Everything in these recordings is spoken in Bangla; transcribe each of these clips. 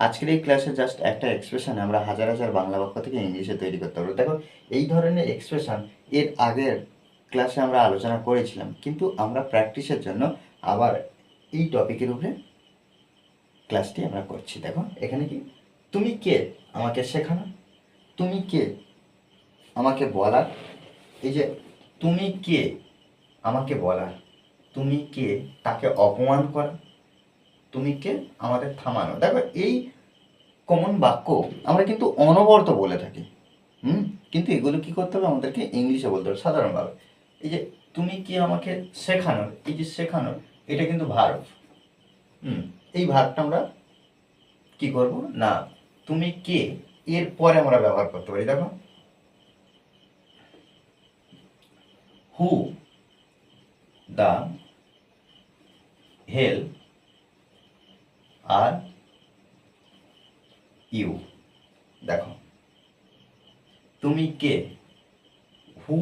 আজকের এই ক্লাসে জাস্ট একটা এক্সপ্রেশন আমরা হাজার হাজার বাংলা বাক্য থেকে ইংলিশে তৈরি করতে পারব। দেখো, এই ধরনের এক্সপ্রেশন এর আগের ক্লাসে আমরা আলোচনা করেছিলাম, কিন্তু আমরা প্র্যাকটিসের জন্য আবার এই টপিকের উপরে ক্লাসটি আমরা করছি। দেখো, এখানে কি? তুমি কে? আমাকে শেখানো। তুমি কে? আমাকে বলার। এই যে, তুমি কে? আমাকে বলার। তুমি কে? তাকে অপমান করা। তুমি কে? আমাদের থামানো। দেখো, এই কমন বাক্য আমরা কিন্তু অনবরত বলে থাকি। হুম? কিন্তু এগুলো কি করতে হবে? আমাদেরকে ইংলিশে বলতে হবে সাধারণভাবে। এই যে, তুমি কি আমাকে শেখানোর? এই যে শেখানোর, এটা কিন্তু ভার্ব হুম? এই ভার্বটা আমরা কি করব? না, তুমি কে? এর পরে আমরা ব্যবহার করতে পারি। দেখো। Who the help are you. দেখো। তুমি কে? হু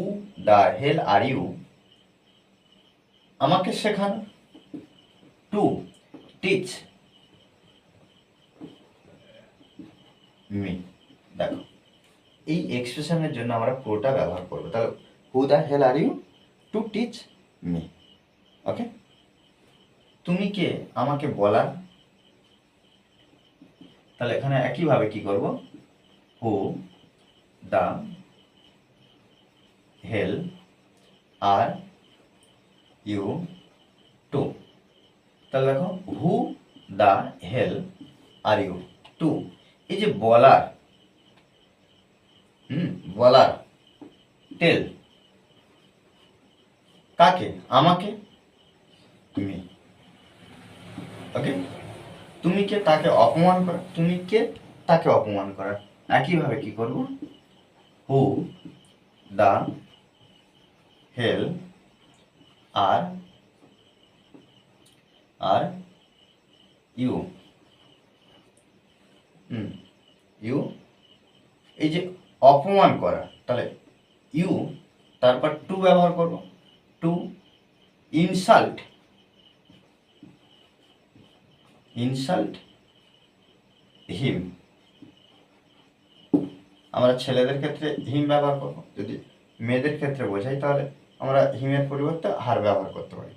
দ্য হেল আর ইউ আমাকে শেখান। টু টিচ মি দেখো। এই এক্সপ্রেশনের জন্য আমরা পুরোটা ব্যবহার করব। তাহলে who the hell are you to teach me okay তুমি কে? আমাকে বলার তাহলে এখানে একইভাবে কি করব? Who the, hell, are, you, to. তাহলে দেখো, who, the, hell, are you, two. এই যে বলার, হুম, বলার, টেল, কাকে? আমাকে? তুমি। ওকে? তুমি কে তাকে অপমান করা তুমি কে তাকে অপমান করা একইভাবে কি করব? Who the hell R are you hmm you এই যে অপমান করা, তাহলে ইউ তারপর টু ব্যবহার করব। টু ইনসাল্ট ইনসাল্ট হিম আমরা ছেলেদের ক্ষেত্রে হিম ব্যবহার করব। যদি মেয়েদের ক্ষেত্রে বোঝাই, তাহলে আমরা হিমের পরিবর্তে হার ব্যবহার করতে পারি।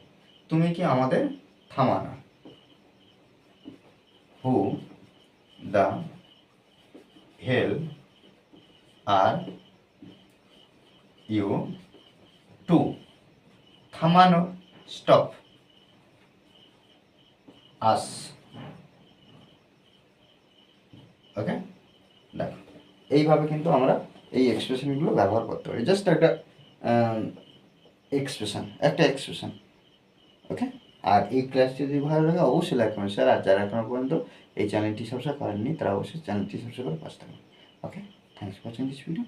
তুমি কি আমাদের থামানা who the hell are you to থামানো? স্টপ আস ওকে দেখো, এইভাবে কিন্তু আমরা এই এক্সপ্রেশনগুলো ব্যবহার করতে পারি। জাস্ট একটা এক্সপ্রেশন একটা এক্সপ্রেশন ওকে আর এই ক্লাসটি যদি ভালো লাগে, অবশ্যই লাইক করবেন স্যার আর যারা এখনও পর্যন্ত এই চ্যানেলটি সাবস্ক্রাইব করেননি, তারা অবশ্যই চ্যানেলটি সাবস্ক্রাইব করে পাশে থাকবেন okay thanks for watching this video